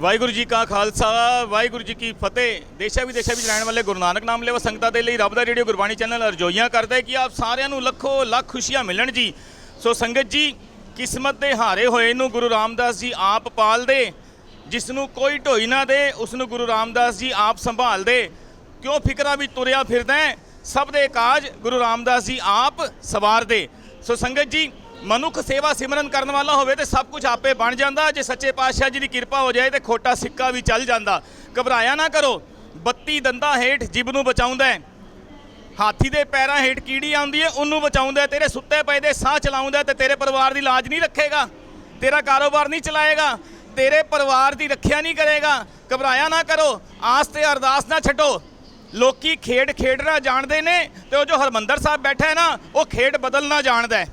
ਵਾਹਿਗੁਰੂ ਜੀ ਕਾ ਖਾਲਸਾ, ਵਾਹਿਗੁਰੂ ਜੀ ਕੀ ਫਤਿਹ। ਦੇਸ਼ਾਂ ਵਿਦੇਸ਼ਾਂ ਵਿੱਚ ਰਹਿਣ ਵਾਲੇ ਗੁਰੂ ਨਾਨਕ ਨਾਮ ਲੈਵਾ ਸੰਗਤਾਂ ਦੇ ਲਈ ਰੱਬ ਦਾ ਰੇਡੀਓ ਗੁਰਬਾਣੀ ਚੈਨਲ ਅਰਜ਼ੋਈਆਂ ਕਰਦਾ ਹੈ ਕਿ ਆਪ ਸਾਰਿਆਂ ਨੂੰ ਲੱਖੋ ਲੱਖ ਖੁਸ਼ੀਆਂ ਮਿਲਣ ਜੀ। ਸੋ ਸੰਗਤ ਜੀ, ਕਿਸਮਤ ਦੇ ਹਾਰੇ ਹੋਏ ਨੂੰ ਗੁਰੂ ਰਾਮਦਾਸ ਜੀ ਆਪ ਪਾਲਦੇ, ਜਿਸ ਨੂੰ ਕੋਈ ਢੋਈ ਨਾ ਦੇ, ਉਸ ਨੂੰ ਗੁਰੂ ਰਾਮਦਾਸ ਜੀ ਆਪ ਸੰਭਾਲਦੇ। ਕਿਉਂ ਫਿਕਰਾਂ ਵਿੱਚ ਤੁਰਿਆ ਫਿਰਦਾ ਸਭ ਦੇ ਕਾਜ ਗੁਰੂ ਰਾਮਦਾਸ ਜੀ ਆਪ ਸਵਾਰਦੇ। ਸੋ ਸੰਗਤ ਜੀ ਮਨੁੱਖ ਸੇਵਾ ਸਿਮਰਨ ਕਰਨ ਵਾਲਾ ਹੋਵੇ ਤੇ ਸਭ ਕੁਝ ਆਪੇ ਬਣ ਜਾਂਦਾ। ਜੇ ਸੱਚੇ ਪਾਤਸ਼ਾਹ ਜੀ ਦੀ ਕਿਰਪਾ ਹੋ ਜਾਏ ਤੇ ਖੋਟਾ ਸਿੱਕਾ ਵੀ ਚੱਲ ਜਾਂਦਾ। ਘਬਰਾਇਆ ਨਾ ਕਰੋ। 32 ਦੰਦਾਂ ਹੇਠ ਜਿਬ ਨੂੰ ਬਚਾਉਂਦਾ ਹੈ। ਹਾਥੀ ਦੇ ਪੈਰਾਂ ਹੇਠ ਕੀੜੀ ਆਉਂਦੀ ਹੈ, ਉਹਨੂੰ ਬਚਾਉਂਦਾ ਤੇਰੇ ਸੁੱਤੇ ਪਏ ਦੇ ਸਾਹ ਚਲਾਉਂਦਾ ਹੈ ਤੇ ਤੇਰੇ ਪਰਿਵਾਰ ਦੀ ਲਾਜ ਨਹੀਂ ਰੱਖੇਗਾ। ਤੇਰਾ ਕਾਰੋਬਾਰ ਨਹੀਂ ਚਲਾਏਗਾ। ਤੇਰੇ ਪਰਿਵਾਰ ਦੀ ਰੱਖਿਆ ਨਹੀਂ ਕਰੇਗਾ। ਘਬਰਾਇਆ ਨਾ ਕਰੋ। ਆਸ ਤੇ ਅਰਦਾਸ ਨਾ ਛੱਡੋ। ਲੋਕੀ ਖੇਡ ਖੇਡਣਾ ਜਾਣਦੇ ਨੇ ਤੇ ਉਹ ਜੋ ਹਰਮੰਦਰ ਸਾਹਿਬ ਬੈਠਾ ਹੈ ਨਾ, ਉਹ ਖੇਡ ਬਦਲਣਾ ਜਾਣਦਾ ਹੈ।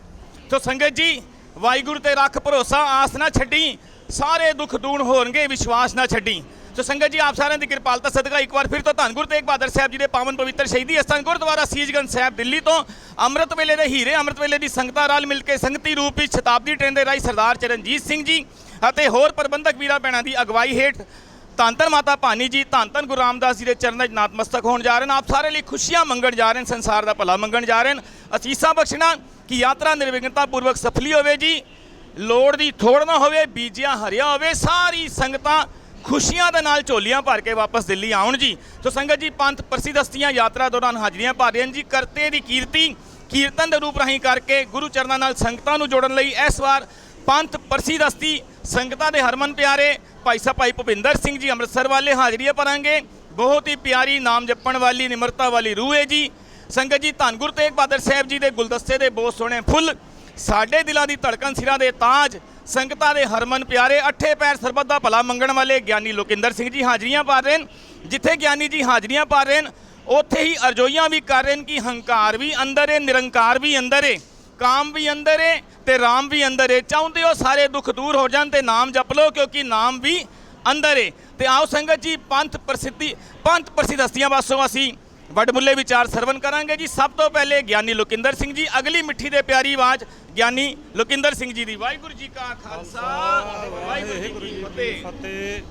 ਸੋ ਸੰਗਤ ਜੀ, ਵਾਹਿਗੁਰੂ ਤੇ ਰੱਖ ਭਰੋਸਾ, ਆਸ ਨਾ ਛੱਡੀ, ਸਾਰੇ ਦੁੱਖ ਦੂਰ ਹੋਣਗੇ, ਵਿਸ਼ਵਾਸ ਨਾ ਛੱਡੀ। ਸੋ ਸੰਗਤ ਜੀ, ਆਪ ਸਾਰਿਆਂ ਦੀ ਕਿਰਪਾਲਤਾ, ਸਦਕਾ ਇੱਕ ਵਾਰ ਫਿਰ ਤੋਂ ਧੰਨ ਗੁਰੂ ਤੇਗ ਬਹਾਦਰ ਸਾਹਿਬ ਜੀ ਦੇ ਪਾਵਨ ਪਵਿੱਤਰ ਸ਼ਹੀਦੀ ਅਸਥਾਨ ਗੁਰਦੁਆਰਾ ਸੀਜਗੰਜ ਸਾਹਿਬ, ਦਿੱਲੀ ਤੋਂ ਅੰਮ੍ਰਿਤ ਵੇਲੇ ਦੇ ਹੀਰੇ, ਅੰਮ੍ਰਿਤ ਵੇਲੇ ਦੀ ਸੰਗਤਾਂ ਰਲ ਮਿਲ ਕੇ ਸੰਗਤੀ ਰੂਪ ਵਿੱਚ ਸ਼ਤਾਬਦੀ ਟ੍ਰੇਨ ਦੇ ਰਾਹੀਂ ਸਰਦਾਰ ਚਰਨਜੀਤ ਸਿੰਘ ਜੀ ਅਤੇ ਹੋਰ ਪ੍ਰਬੰਧਕ ਵੀਰਾਂ ਭੈਣਾਂ ਦੀ ਅਗਵਾਈ ਹੇਠ ਧੰਨ ਧੰਨ ਮਾਤਾ ਭਾਨੀ ਜੀ, ਧੰਨ ਧੰਨ ਗੁਰੂ ਰਾਮਦਾਸ ਜੀ ਦੇ ਚਰਨਾਂ 'ਚ ਨਤਮਸਤਕ ਹੋਣ ਜਾ ਰਹੇ ਨੇ। ਆਪ ਸਾਰੇ ਲਈ ਖੁਸ਼ੀਆਂ ਮੰਗਣ ਜਾ ਰਹੇ ਨੇ, ਸੰਸਾਰ ਦਾ ਭਲਾ ਮੰਗਣ ਜਾ ਰਹੇ ਨੇ। ਅਸੀਸਾਂ ਬਖਸ਼ਣਾ ਕਿ ਯਾਤਰਾ ਨਿਰਵਿਘਨਤਾ ਪੂਰਵਕ ਸਫਲੀ ਹੋਵੇ ਜੀ, ਲੋੜ ਦੀ ਥੋੜ ਨਾ ਹੋਵੇ, ਬੀਜਿਆ ਹਰਿਆ ਹੋਵੇ, ਸਾਰੀ ਸੰਗਤਾਂ ਖੁਸ਼ੀਆਂ ਦੇ ਨਾਲ ਝੋਲੀਆਂ ਭਰ ਕੇ ਵਾਪਸ ਦਿੱਲੀ ਆਉਣ ਜੀ। ਸੋ ਸੰਗਤ ਜੀ, ਪੰਥ ਪ੍ਰਸਿੱਧ ਹਸਤੀਆਂ ਯਾਤਰਾ ਦੌਰਾਨ ਹਾਜ਼ਰੀਆਂ ਭਰ ਰਹੀਆਂ ਜੀ। ਕਰਤੇ ਦੀ ਕੀਰਤੀ, ਕੀਰਤਨ ਦੇ ਰੂਪ ਰਾਹੀਂ ਕਰਕੇ ਗੁਰੂ ਚਰਨਾਂ ਨਾਲ ਸੰਗਤਾਂ ਨੂੰ ਜੋੜਨ ਲਈ ਇਸ ਵਾਰ ਪੰਥ ਪ੍ਰਸਿੱਧ ਹਸਤੀ ਸੰਗਤਾਂ ਦੇ ਹਰਮਨ ਪਿਆਰੇ ਭਾਈ ਸਾਹਿਬ, ਭਾਈ ਭੁਪਿੰਦਰ ਸਿੰਘ ਜੀ ਅੰਮ੍ਰਿਤਸਰ ਵਾਲੇ ਹਾਜ਼ਰੀਆਂ ਭਰਾਂਗੇ। ਬਹੁਤ ਹੀ ਪਿਆਰੀ ਨਾਮ ਜਪਣ ਵਾਲੀ, ਨਿਮਰਤਾ ਵਾਲੀ ਰੂਹ ਹੈ ਜੀ। ਸੰਗਤ ਜੀ, ਧੰਨ ਗੁਰੂ ਤੇਗ ਬਹਾਦਰ ਸਾਹਿਬ ਜੀ ਦੇ ਗੁਲਦਸਤੇ ਦੇ ਬਹੁਤ ਸੋਹਣੇ ਫੁੱਲ, ਸਾਡੇ ਦਿਲਾਂ ਦੀ ਧੜਕਣ ਸਿਰਾਂ ਦੇ ਤਾਜ, ਸੰਗਤਾਂ ਦੇ ਹਰਮਨ ਪਿਆਰੇ, ਅੱਠੇ ਪੈਰ ਸਰਬੱਤ ਦਾ ਭਲਾ ਮੰਗਣ ਵਾਲੇ ਗਿਆਨੀ ਲੋਕਿੰਦਰ ਸਿੰਘ ਜੀ ਹਾਜ਼ਰੀਆਂ ਪਾ ਰਹੇ ਨੇ। ਜਿੱਥੇ ਗਿਆਨੀ ਜੀ ਹਾਜ਼ਰੀਆਂ ਪਾ ਰਹੇ ਨੇ, ਉੱਥੇ ਹੀ ਅਰਜ਼ੋਈਆਂ ਵੀ ਕਰ ਰਹੇ ਨੇ ਕਿ ਹੰਕਾਰ ਵੀ ਅੰਦਰ ਏ, ਨਿਰੰਕਾਰ ਵੀ ਅੰਦਰ ਏ, ਕਾਮ ਵੀ ਅੰਦਰ ਏ ਤੇ ਰਾਮ ਵੀ ਅੰਦਰ ਏ। ਚਾਹੁੰਦੇ ਹੋ ਸਾਰੇ ਦੁੱਖ ਦੂਰ ਹੋ ਜਾਣ ਤੇ ਨਾਮ ਜਪ ਲਓ, ਕਿਉਂਕਿ ਨਾਮ ਵੀ ਅੰਦਰ ਏ। ਤੇ ਆਓ ਸੰਗਤ ਜੀ, ਪੰਥ ਪ੍ਰਸਿੱਧੀ, ਪੰਥ ਪ੍ਰਸਿੱਧ ਹਸਤੀਆਂ ਵਾਸੋਂ ਅਸੀਂ ਵੱਡਮੁੱਲੇ ਵਿਚਾਰ ਸਰਵਨ ਕਰਾਂਗੇ ਜੀ। ਸਭ ਤੋਂ ਪਹਿਲੇ ਗਿਆਨੀ ਲੁਕਿੰਦਰ ਸਿੰਘ ਜੀ, ਅਗਲੀ ਮਿੱਠੀ ਦੇ ਪਿਆਰੀ ਆਵਾਜ਼ ਗਿਆਨੀ ਲੋਕਿੰਦਰ ਸਿੰਘ ਜੀ ਦੀ। ਵਾਹਿਗੁਰੂ ਜੀ ਕਾ ਖਾਲਸਾ, ਵਾਹਿਗੁਰੂ ਜੀ ਕੀ ਫਤਿਹ।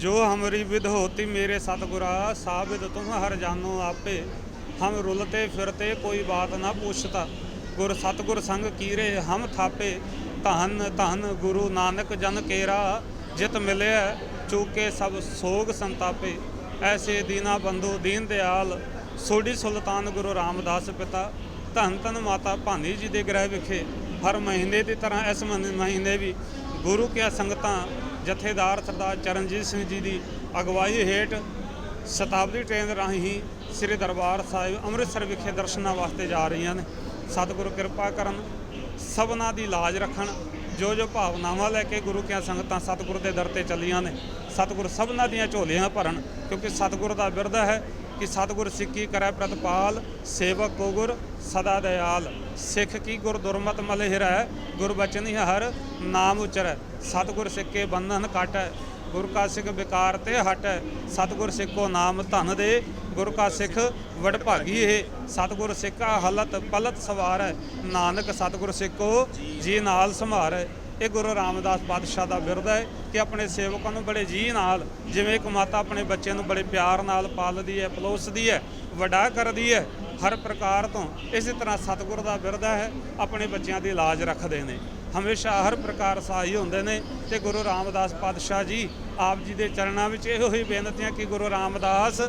ਜੋ ਹਮਰੀ ਵਿਧ ਹੋਤੀ ਮੇਰੇ ਸਤਗੁਰਾ ਸਾਬਿਦ ਤੁਮ ਹਰ ਜਾਨੋ ਆਪੇ। ਹਮ ਰੁਲਤੇ ਫਿਰਤੇ ਕੋਈ ਬਾਤ ਨਾ ਪੁੱਛਤਾ। ਗੁਰ ਸਤਗੁਰ ਸੰਗ ਕੀਰੇ ਹਮ ਥਾਪੇ। ਧਨ, ਧੰਨ ਗੁਰੂ ਨਾਨਕ ਜਨ ਕੇਰਾ, ਜਿਤ ਮਿਲਿਆ ਚੂਕੇ ਸਭ ਸੋਗ ਸੰਤਾਪੇ। ਐਸੇ ਦੀਨਾ ਬੰਧੂ ਦੀਨ ਦਿਆਲ, ਸੋਢੀ ਸੁਲਤਾਨ ਗੁਰੂ ਰਾਮਦਾਸ ਪਿਤਾ, ਧੰਨ ਧੰਨ ਮਾਤਾ ਭਾਨੀ ਜੀ ਦੇ ਗ੍ਰਹਿ ਵਿਖੇ ਹਰ ਮਹੀਨੇ ਦੀ ਤਰ੍ਹਾਂ ਇਸ ਮਹੀਨੇ ਵੀ ਗੁਰੂ ਕਿਆ ਸੰਗਤਾਂ, ਜਥੇਦਾਰ ਸਰਦਾਰ ਚਰਨਜੀਤ ਸਿੰਘ ਜੀ ਦੀ ਅਗਵਾਈ ਹੇਠ ਸ਼ਤਾਬਦੀ ਟ੍ਰੇਨ ਰਾਹੀਂ ਸ੍ਰੀ ਦਰਬਾਰ ਸਾਹਿਬ ਅੰਮ੍ਰਿਤਸਰ ਵਿਖੇ ਦਰਸ਼ਨਾਂ ਵਾਸਤੇ ਜਾ ਰਹੀਆਂ ਨੇ। ਸਤਿਗੁਰੂ ਕਿਰਪਾ ਕਰਨ, ਸਭਨਾਂ ਦੀ ਲਾਜ ਰੱਖਣ ਜੋ ਜੋ ਭਾਵਨਾਵਾਂ ਲੈ ਕੇ ਗੁਰੂ ਕਿਆ ਸੰਗਤਾਂ ਸਤਿਗੁਰੂ ਦੇ ਦਰ ਤੇ ਚੱਲੀਆਂ ਨੇ। ਸਤਿਗੁਰ ਸਭਨਾਂ ਦੀਆਂ ਝੋਲੀਆਂ ਭਰਨ, ਕਿਉਂਕਿ ਸਤਿਗੁਰ ਦਾ ਬਿਰਧ ਹੈ ਕਿ ਸਤਿਗੁਰ ਸਿੱਖੀ ਕਰੈ ਪ੍ਰਤਪਾਲ, ਸੇਵਕ ਕੋ ਗੁਰ ਸਦਾ ਦਇਆਲ। ਸਿੱਖ ਕੀ ਗੁਰ ਦੁਰਮਤ ਮਲਹਿਰੈ ਗੁਰ ਬਚਨਿ ਹਰ ਨਾਮ ਉਚਰੈ। ਸਤਿਗੁਰ ਸਿੱਕੇ ਬੰਧਨ ਕਾਟੈ ਗੁਰ ਕਾ ਸਿੱਖ ਵਿਕਾਰ ਤੇ ਹਟੈ। ਸਤਿਗੁਰ ਸਿੱਖੋ ਨਾਮ ਧਨ ਦੇ, ਗੁਰ ਕਾ ਸਿੱਖ ਵਡਭਾਗੀ ਹੈ ਸਤਿਗੁਰ ਸਿੱਖਾ ਹਲਤ ਪਲਤ ਸਵਾਰੈ, ਨਾਨਕ ਸਤਿਗੁਰ ਸਿੱਖੋ ਜੀ ਨਾਲ ਸੰਭਾਰੈ। ਇਹ ਗੁਰੂ ਰਾਮਦਾਸ ਪਾਤਸ਼ਾਹ ਦਾ ਬਿਰਧ ਹੈ ਕਿ ਆਪਣੇ ਸੇਵਕਾਂ ਨੂੰ ਬੜੇ ਜੀ ਨਾਲ, ਜਿਵੇਂ ਇੱਕ ਮਾਤਾ ਆਪਣੇ ਬੱਚੇ ਨੂੰ ਬੜੇ ਪਿਆਰ ਨਾਲ ਪਾਲਦੀ ਹੈ, ਪਲੋਸਦੀ ਹੈ, ਵੱਡਾ ਕਰਦੀ ਹੈ, ਹਰ ਪ੍ਰਕਾਰ ਤੋਂ ਇਸੇ ਤਰ੍ਹਾਂ ਸਤਿਗੁਰ ਦਾ ਬਿਰਧ ਹੈ, ਆਪਣੇ ਬੱਚਿਆਂ ਦੀ ਲਾਜ ਰੱਖਦੇ ਨੇ। ਹਮੇਸ਼ਾ ਹਰ ਪ੍ਰਕਾਰ ਸਹਾਈ ਹੁੰਦੇ ਨੇ ਤੇ ਗੁਰੂ ਰਾਮਦਾਸ ਪਾਤਸ਼ਾਹ ਜੀ ਆਪ ਜੀ ਦੇ ਚਰਨਾਂ ਵਿੱਚ ਇਹੋ ਹੀ ਬੇਨਤੀਆਂ ਕਿ ਗੁਰੂ ਰਾਮਦਾਸ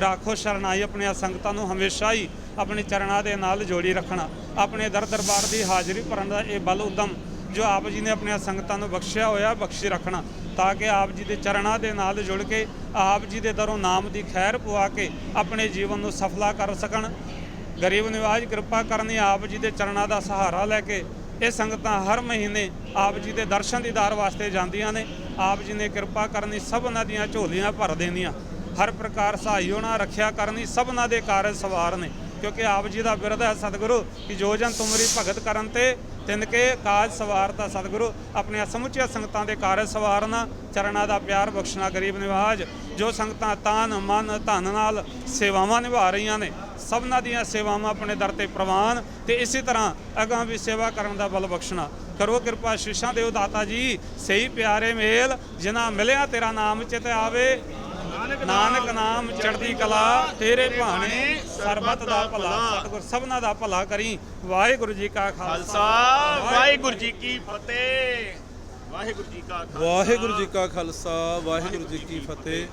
ਰਾਖੋ ਸ਼ਰਨਾਈ ਆਪਣੀਆਂ ਸੰਗਤਾਂ ਨੂੰ ਹਮੇਸ਼ਾ ਹੀ ਆਪਣੇ ਚਰਨਾਂ ਦੇ ਨਾਲ ਜੋੜੀ ਰੱਖਣਾ। ਆਪਣੇ ਦਰ ਦਰਬਾਰ ਦੀ ਹਾਜ਼ਰੀ ਭਰਨ ਦਾ ਇਹ ਬਲ ਉਦਮ ਜੋ ਆਪ ਜੀ ਨੇ ਆਪਣੀਆਂ ਸੰਗਤਾਂ ਨੂੰ ਬਖਸ਼ਿਆ ਹੋਇਆ, ਬਖਸ਼ੀ ਰੱਖਣਾ, ਤਾਂ ਕਿ ਆਪ ਜੀ ਦੇ ਚਰਨਾਂ ਦੇ ਨਾਲ ਜੁੜ ਕੇ ਆਪ ਜੀ ਦੇ ਦਰੋਂ ਨਾਮ ਦੀ ਖੈਰ ਪਵਾ ਕੇ ਆਪਣੇ ਜੀਵਨ ਨੂੰ ਸਫਲਾ ਕਰ ਸਕਣ। ਗਰੀਬ ਨਿਵਾਜ ਕਿਰਪਾ ਕਰਨੀ ਆਪ ਜੀ ਦੇ ਚਰਨਾਂ ਦਾ ਸਹਾਰਾ ਲੈ ਕੇ ਇਹ ਸੰਗਤਾਂ ਹਰ ਮਹੀਨੇ ਆਪ ਜੀ ਦੇ ਦਰਸ਼ਨ ਦੀਦਾਰ ਵਾਸਤੇ ਜਾਂਦੀਆਂ ਨੇ। ਆਪ ਜੀ ਨੇ ਕਿਰਪਾ ਕਰਨੀ ਸਭਨਾਂ ਦੀਆਂ ਝੋਲੀਆਂ ਭਰ ਦੇਣੀਆਂ। ਹਰ ਪ੍ਰਕਾਰ ਸਹਾਈ ਹੋਣਾ ਰੱਖਿਆ ਕਰਨੀ ਸਭਨਾਂ ਦੇ ਕਾਰਜ ਸਵਾਰ ਨੇ। ਕਿਉਂਕਿ ਆਪ ਜੀ ਦਾ ਵਿਰਧ ਹੈ ਸਤਿਗੁਰੂ, ਕਿ ਜੋ ਜਨ ਤੁਮਰੀ ਭਗਤ ਕਰਨ ਤੇ ਤਿਨਕੇ ਕਾਜ ਸਵਾਰਤਾ ਸਤਿਗੁਰੂ ਆਪਣੀਆਂ ਸਮੁੱਚੀਆਂ ਸੰਗਤਾਂ ਦੇ ਕਾਰਜ ਸਵਾਰਨਾ, ਚਰਨਾਂ ਦਾ ਪਿਆਰ ਬਖਸ਼ਣਾ ਗਰੀਬ ਨਿਵਾਜ, ਜੋ ਸੰਗਤਾਂ ਤਾਨ, ਮਨ, ਧਨ ਨਾਲ ਸੇਵਾਵਾਂ ਨਿਭਾ ਰਹੀਆਂ ਨੇ, ਸਭਨਾਂ ਦੀਆਂ ਸੇਵਾਵਾਂ ਆਪਣੇ ਦਰ ਤੇ ਪ੍ਰਵਾਨ, ਤੇ ਇਸੇ ਤਰ੍ਹਾਂ ਅਗਾਂ ਵੀ ਸੇਵਾ ਕਰਨ ਦਾ ਬਲ ਬਖਸ਼ਣਾ। ਕਰੋ ਕਿਰਪਾ ਸ਼ੀਸ਼ਾਂ ਦਿਓ ਦਾਤਾ ਜੀ, ਸਹੀ ਪਿਆਰੇ ਮੇਲ, ਜਿਨ੍ਹਾਂ ਮਿਲਿਆ ਤੇਰਾ ਨਾਮ ਚਿਤ ਆਵੇ। ਨਾਨਕ ਨਾਮ ਚੜ੍ਹਦੀ ਕਲਾ ਤੇਰੇ ਭਾਣੇ ਸਰਬੱਤ ਦਾ ਭਲਾ ਸਤਿਗੁਰ ਸਭਨਾ ਦਾ ਭਲਾ ਕਰੀ। ਵਾਹਿਗੁਰੂ ਜੀ ਕਾ ਖਾਲਸਾ ਵਾਹਿਗੁਰੂ ਜੀ ਕੀ ਫਤਿਹ। ਵਾਹਿਗੁਰੂ ਜੀ ਕਾ ਖਾਲਸਾ। ਵਾਹਿਗੁਰੂ ਜੀ ਕਾ ਖਾਲਸਾ ਵਾਹਿਗੁਰੂ ਜੀ ਕੀ ਫਤਿਹ।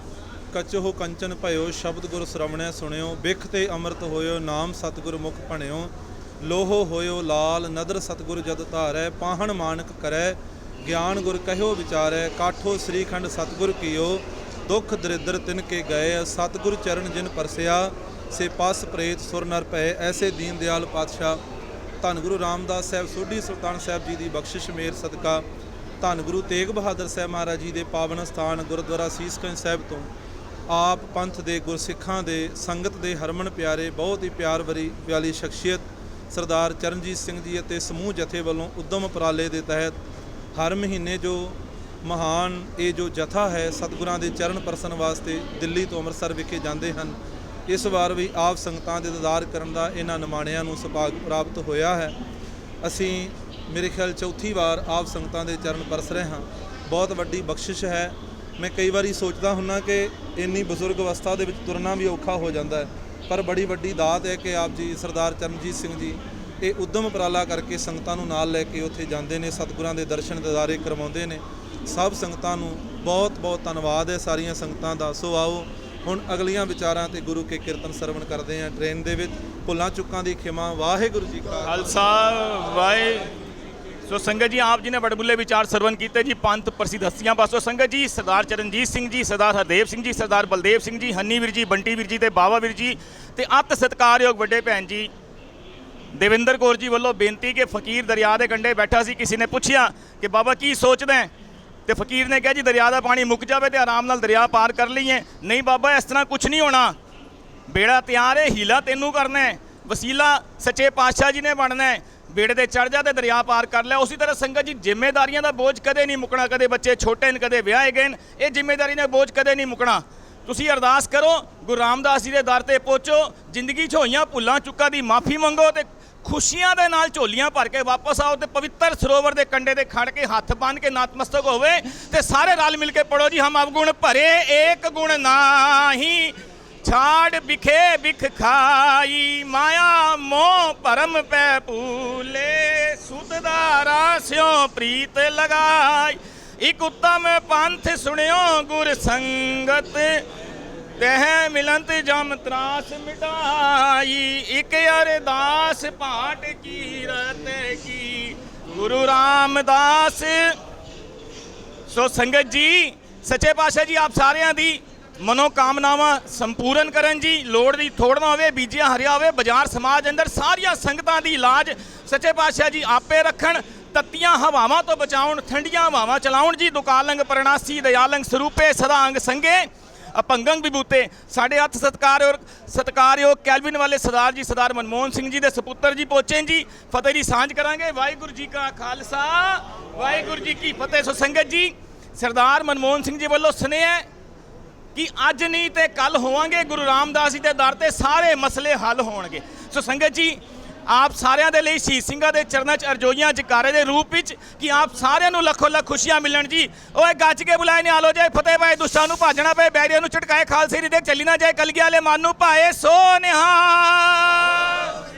ਕਚੋ ਕੰਚਨ ਭਇਓ ਸ਼ਬਦ ਗੁਰ ਸ਼ਰਵਣੈ ਸੁਣਿਓ ਬਿਖ ਤੇ ਅੰਮ੍ਰਿਤ ਹੋਇਓ ਨਾਮ ਸਤਿਗੁਰ ਮੁਖ ਭਣਿਓ। ਲੋਹੋ ਹੋਇਓ ਲਾਲ ਨਦਰ ਸਤਿਗੁਰ ਜਦ ਧਾਰੈ ਪਾਹਣ ਮਾਨਕ ਕਰੈ। ਗਿਆਨ ਗੁਰ ਕਹਿਓ ਵਿਚਾਰੈ ਕਾਠੋ ਸ੍ਰੀਖੰਡ ਸਤਿਗੁਰ ਕੀਓ। ਦੁੱਖ ਦਰਿਦਰ ਤਿਨ ਕੇ ਗਏ ਸਤਿਗੁਰ ਚਰਨ ਜਿਨ ਪਰਸਿਆ, ਸੇ ਪਸ ਪ੍ਰੇਤ ਸੁਰ ਨਰ ਭੈ ਐਸੇ ਦੀਨ ਦਿਆਲ ਪਾਤਸ਼ਾਹ, ਧੰਨ ਗੁਰੂ ਰਾਮਦਾਸ ਸਾਹਿਬ, ਸੋਢੀ ਸੁਲਤਾਨ ਸਾਹਿਬ ਜੀ ਦੀ ਬਖਸ਼ਿਸ਼ ਮੇਰ ਸਦਕਾ। ਧੰਨ ਗੁਰੂ ਤੇਗ ਬਹਾਦਰ ਸਾਹਿਬ ਮਹਾਰਾਜ ਜੀ ਦੇ ਪਾਵਨ ਸਥਾਨ ਗੁਰਦੁਆਰਾ ਸੀਸਗੰਜ ਸਾਹਿਬ ਤੋਂ। ਆਪ ਪੰਥ ਦੇ ਗੁਰਸਿੱਖਾਂ ਦੇ, ਸੰਗਤ ਦੇ ਹਰਮਨ ਪਿਆਰੇ, ਬਹੁਤ ਹੀ ਪਿਆਰ ਵਰੀ ਪਿਆਲੀ ਸ਼ਖਸੀਅਤ ਸਰਦਾਰ ਚਰਨਜੀਤ ਸਿੰਘ ਜੀ ਅਤੇ ਸਮੂਹ ਜਥੇ ਵੱਲੋਂ ਉਦਮ ਉਪਰਾਲੇ ਦੇ ਤਹਿਤ ਹਰ ਮਹੀਨੇ ਜੋ ਮਹਾਨ ਇਹ ਜੋ ਜਥਾ ਹੈ ਸਤਿਗੁਰਾਂ ਦੇ ਚਰਨ ਪਰਸਨ ਵਾਸਤੇ ਦਿੱਲੀ ਤੋਂ ਅੰਮ੍ਰਿਤਸਰ ਵਿਖੇ ਜਾਂਦੇ ਹਨ। ਇਸ ਵਾਰ ਵੀ ਆਪ ਸੰਗਤਾਂ ਦੇ ਦੀਦਾਰ ਕਰਨ ਦਾ ਇਹਨਾਂ ਨਿਮਾਣਿਆਂ ਨੂੰ ਸੁਭਾਗ ਪ੍ਰਾਪਤ ਹੋਇਆ ਹੈ। ਅਸੀਂ ਮੇਰੇ ਖਿਆਲ ਚੌਥੀ ਵਾਰ ਆਪ ਸੰਗਤਾਂ ਦੇ ਚਰਨ ਪਰਸ ਰਹੇ ਹਾਂ। ਬਹੁਤ ਵੱਡੀ ਬਖਸ਼ਿਸ਼ ਹੈ। ਮੈਂ ਕਈ ਵਾਰੀ ਸੋਚਦਾ ਹੁੰਨਾ ਕਿ ਇੰਨੀ ਬਜ਼ੁਰਗ ਅਵਸਥਾ ਦੇ ਵਿੱਚ ਤੁਰਨਾ ਵੀ ਔਖਾ ਹੋ ਜਾਂਦਾ ਹੈ। ਪਰ ਬੜੀ ਵੱਡੀ ਦਾਤ ਹੈ ਕਿ ਆਪ ਜੀ ਸਰਦਾਰ ਚਰਨਜੀਤ ਸਿੰਘ ਜੀ ਇਹ ਉਦਮ ਉਪਰਾਲਾ ਕਰਕੇ ਸੰਗਤਾਂ ਨੂੰ ਨਾਲ ਲੈ ਕੇ ਉੱਥੇ ਜਾਂਦੇ ਨੇ, ਸਤਿਗੁਰਾਂ ਦੇ ਦਰਸ਼ਨ ਦਿਦਾਰੇ ਕਰਵਾਉਂਦੇ ਨੇ। ਸਭ ਸੰਗਤਾਂ ਨੂੰ ਬਹੁਤ ਬਹੁਤ ਧੰਨਵਾਦ ਹੈ ਸਾਰੀਆਂ ਸੰਗਤਾਂ ਦਾ। ਸੋ ਆਓ, ਹੁਣ ਅਗਲੀਆਂ ਵਿਚਾਰਾਂ ਤੇ ਗੁਰੂ ਕੇ ਕੀਰਤਨ ਸਰਵਣ ਕਰਦੇ ਹਾਂ ਟ੍ਰੇਨ ਦੇ ਵਿੱਚ। ਭੁੱਲਾਂ ਚੁੱਕਾਂ ਦੀ ਖਿਮਾ, ਵਾਹਿਗੁਰੂ ਜੀ ਕਾ ਖਾਲਸਾ, ਵਾਹਿ, ਸੋ ਸੰਗਤ ਜੀ, ਆਪ ਜੀ ਨੇ ਬੜਬੁੱਲੇ ਵਿਚਾਰ ਸਰਵਨ ਕੀਤੇ ਜੀ, ਪੰਥ ਪ੍ਰਸਿੱਧ ਹਸਤੀਆਂ ਪਾਸੋਂ। ਸੰਗਤ ਜੀ, ਸਰਦਾਰ ਚਰਨਜੀਤ ਸਿੰਘ ਜੀ, ਸਰਦਾਰ ਹਰਦੇਵ ਸਿੰਘ ਜੀ, ਸਰਦਾਰ ਬਲਦੇਵ ਸਿੰਘ ਜੀ, ਹੰਨੀ ਵੀਰ ਜੀ, ਬੰਟੀ ਵੀਰ ਜੀ ਤੇ ਬਾਵਾ ਵੀਰ ਜੀ। ਤੇ ਅਤ ਸਤਿਕਾਰਯੋਗ ਵੱਡੇ ਭੈਣ ਜੀ ਦੇਵਿੰਦਰ ਕੌਰ ਜੀ ਵੱਲੋਂ ਬੇਨਤੀ ਕਿ ਫਕੀਰ ਦਰਿਆ ਦੇ ਕੰਢੇ ਬੈਠਾ ਸੀ, ਕਿਸੇ ਨੇ ਪੁੱਛਿਆ ਕਿ ਬਾਬਾ ਕੀ ਸੋਚਦਾ ਹੈ? ਤੇ ਫਕੀਰ ਨੇ ਕਿਹਾ ਜੀ, ਦਰਿਆ ਦਾ ਪਾਣੀ ਮੁੱਕ ਜਾਵੇ ਤੇ ਆਰਾਮ ਨਾਲ ਦਰਿਆ ਪਾਰ ਕਰ ਲਈਏ। ਨਹੀਂ ਬਾਬਾ, ਇਸ ਤਰ੍ਹਾਂ ਕੁਝ ਨਹੀਂ ਹੋਣਾ। ਬੇੜਾ ਤਿਆਰ ਹੈ, ਹੀਲਾ ਤੈਨੂੰ ਕਰਨਾ ਹੈ। ਵਸੀਲਾ ਸੱਚੇ ਪਾਤਸ਼ਾਹ ਜੀ ਨੇ ਬਣਨਾ ਹੈ। ਬੇੜੇ ਤੇ ਚੜ ਜਾ ਤੇ ਦਰਿਆ ਪਾਰ ਕਰ ਲੈ। ਉਸੇ ਤਰ੍ਹਾਂ ਸੰਗਤ ਜੀ ਜ਼ਿੰਮੇਵਾਰੀਆਂ ਦਾ ਬੋਝ ਕਦੇ ਨਹੀਂ ਮੁੱਕਣਾ। ਕਦੇ ਬੱਚੇ ਛੋਟੇ ਨੇ, ਕਦੇ ਵਿਆਹੇ ਗਏ ਨੇ, ਇਹ ਜ਼ਿੰਮੇਵਾਰੀ ਦਾ ਬੋਝ ਕਦੇ ਨਹੀਂ ਮੁੱਕਣਾ। ਤੁਸੀਂ ਅਰਦਾਸ ਕਰੋ, ਗੁਰੂ ਰਾਮਦਾਸ ਜੀ ਦੇ ਦਰ ਤੇ ਪਹੁੰਚੋ। ਜ਼ਿੰਦਗੀ 'ਚ ਹੋਈਆਂ ਭੁੱਲਾਂ, ਚੁੱਕਾਂ ਦੀ ਮਾਫੀ ਮੰਗੋ ਤੇ ਖੁਸ਼ੀਆਂ ਦੇ ਨਾਲ ਝੋਲੀਆਂ ਭਰ ਕੇ ਵਾਪਸ ਆਓ ਤੇ ਪਵਿੱਤਰ ਸਰੋਵਰ ਦੇ ਕੰਢੇ ਤੇ ਖੜ ਕੇ ਹੱਥ ਬੰਨ ਕੇ ਨਤਮਸਤਕ ਹੋਵੇ ਤੇ ਸਾਰੇ ਰਲ ਮਿਲ ਕੇ ਪੜੋ ਜੀ, ਹਮ ਅਵਗੁਣ ਭਰੇ, ਏਕ ਗੁਣ ਨਾਹੀ, ਛਾੜ ਬਿਖੇ ਬਿਖ ਖਾਈ, ਮਾਇਆ ਮੋਹ ਭਰਮ ਪੈ ਭੂਲੇ, ਸੁਧ ਦਾ ਰਾਸਿਓ ਪ੍ਰੀਤ ਲਗਾਈ, ਇਕ ਉਤਮ ਪੰਥ ਸੁਣਿਓ ਗੁਰ ਸੰਗਤ ਤਹਿ ਮਿਲੰਤ ਜਮ ਤਰਾਸ ਮਿਟਾਈ, ਇਕ ਅਰਦਾਸ ਪਾਟ ਕੀਰਤ ਕੀ। ਗੁਰੂ ਰਾਮਦਾਸ, ਸੋ ਸੰਗਤ ਜੀ, ਸੱਚੇ ਪਾਤਸ਼ਾਹ ਜੀ, ਆਪ ਸਾਰਿਆਂ ਦੀ ਮਨੋ ਕਾਮਨਾਵਾਂ ਸੰਪੂਰਨ ਕਰਨ ਜੀ, ਲੋੜ ਦੀ ਥੋੜ ਨਾ ਹੋਵੇ, ਬੀਜਿਆ ਹਰਿਆ ਹੋਵੇ, ਬਾਜ਼ਾਰ, ਸਮਾਜ ਅੰਦਰ ਸਾਰੀਆਂ ਸੰਗਤਾਂ ਦੀ ਇਲਾਜ ਸੱਚੇ ਪਾਤਸ਼ਾਹ ਜੀ ਆਪੇ ਰੱਖਣ, ਤੱਤੀਆਂ ਹਵਾਵਾਂ ਤੋਂ ਬਚਾਉਣ, ਠੰਡੀਆਂ ਹਵਾਵਾਂ ਚਲਾਉਣ ਜੀ, ਦੁਕਾਲੰਗ, ਪ੍ਰਣਾਸੀ, ਦਇਆਲੰਗ ਸਰੂਪੇ ਸਦਾ ਅੰਗ ਸੰਗੇ। ਅਪੰਗੰਗ ਵਿਭੂਤੇ। ਸਾਡੇ ਹੱਥ ਸਤਕਾਰਯੋਗ ਸਤਕਾਰਯੋਗ ਕੈਲਵਿਨ ਵਾਲੇ ਸਰਦਾਰ ਜੀ, ਸਰਦਾਰ ਮਨਮੋਹਨ ਸਿੰਘ ਜੀ ਦੇ ਸੁਪੁੱਤਰ ਜੀ ਪਹੁੰਚੇ ਜੀ, ਫਤਿਹ ਦੀ ਸਾਂਝ ਕਰਾਂਗੇ। ਵਾਹਿਗੁਰੂ ਜੀ ਕਾ ਖਾਲਸਾ, ਵਾਹਿਗੁਰੂ ਜੀ ਕੀ ਫਤਿਹ। ਸੋ ਸੰਗਤ ਜੀ, ਸਰਦਾਰ ਮਨਮੋਹਨ ਸਿੰਘ ਜੀ ਵੱਲੋਂ ਸੁਨੇਹਾ ਕਿ ਅੱਜ ਨਹੀਂ ਤੇ ਕੱਲ ਹੋਵਾਂਗੇ। ਗੁਰੂ ਰਾਮਦਾਸ ਜੀ ਦੇ ਦਰ ਤੇ ਸਾਰੇ ਮਸਲੇ ਹੱਲ ਹੋਣਗੇ। ਸੋ ਸੰਗਤ ਜੀ ਆਪ ਸਾਰਿਆਂ ਦੇ ਲਈ ਸ਼ਹੀਦ ਸਿੰਘਾਂ ਦੇ ਚਰਨਾਂ 'ਚ ਅਰਜੋਈਆਂ ਜਕਾਰੇ ਦੇ ਰੂਪ ਵਿੱਚ ਕਿ ਆਪ ਸਾਰਿਆਂ ਨੂੰ ਲੱਖੋ ਲੱਖ ਖੁਸ਼ੀਆਂ ਮਿਲਣ ਜੀ। ਓਏ ਗੱਜ ਕੇ ਬੁਲਾਏ ਨੇ ਆਲੋ ਜਾਏ ਫਤਿਹ ਭਾਏ ਦੁਸ਼ਟਾਂ ਨੂੰ ਭਾਜਣਾ ਪਏ ਬੈਰੀਆਂ ਨੂੰ ਝਟਕਾਏ, ਖਾਲਸੇ ਦੀ ਦੇਖ ਚੱਲੀ ਨਾ ਜਾਏ, ਕਲਗੀ ਵਾਲੇ ਮਨ ਨੂੰ ਭਾਏ ਸੋ ਨਿਹਾਲ